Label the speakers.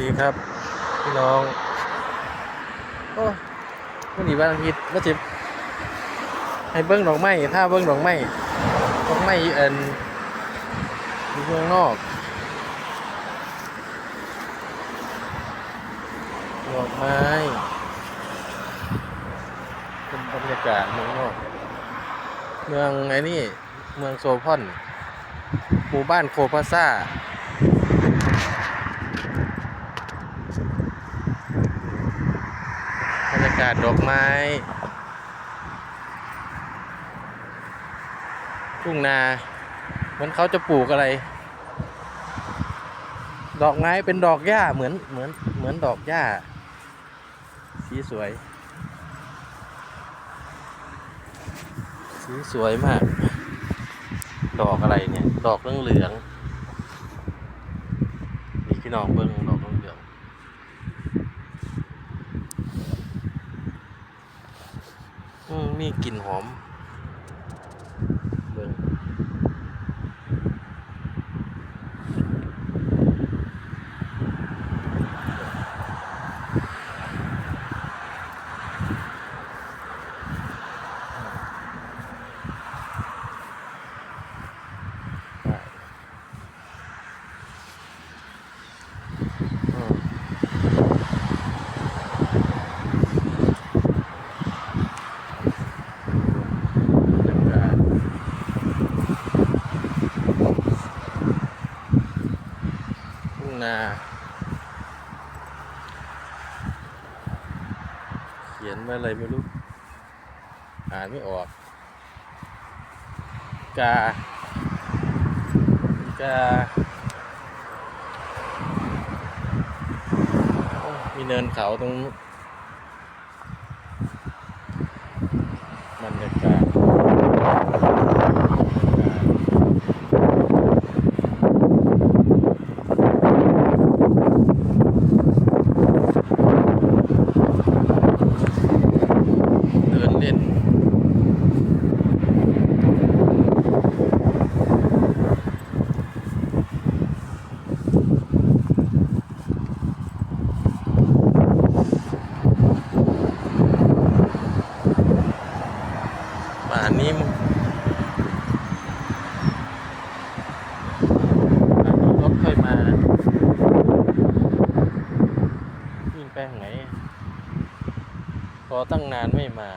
Speaker 1: ดีครับ พี่น้อง โอ้วันนี้วันอาทิตย์ว่าจิให้เบิ้งดอกไม้ถ้าเบิ้งดอกไม้ดอกไม้เอ็นอยู่เมืองนอกดอกไม้เป็นบรรยากาศเมืองนอก เมืองไอ้นี่ เมืองโซพอนหมู่บ้านโคพาซ่า บรรยา กาศดอกไม้ ทุ่งนาเหมือนเขาจะปลูกอะไร ดอกไม้เป็นดอกหญ้าเหมือนเหมือนเหมือนดอกหญ้า สีสวย สีสวยมาก ดอกอะไรเนี่ย ดอกเหลืองๆนี่พี่น้องเบิ้งดอกเหลืองๆ อื มีกลิ่นหอม เบิ่งอืมบรรยากาศทุ่ง นา เขียนว่าอะไรไม่รู้ อ่านไม่ออก กา กา มีเนินเขาตรงนู้นบรรยากาศเดินเล่น ป่านนี้มึงป่านนี้รถค่อยมาวิ่งไปทางไหนพอ ตั้งนานไม่มา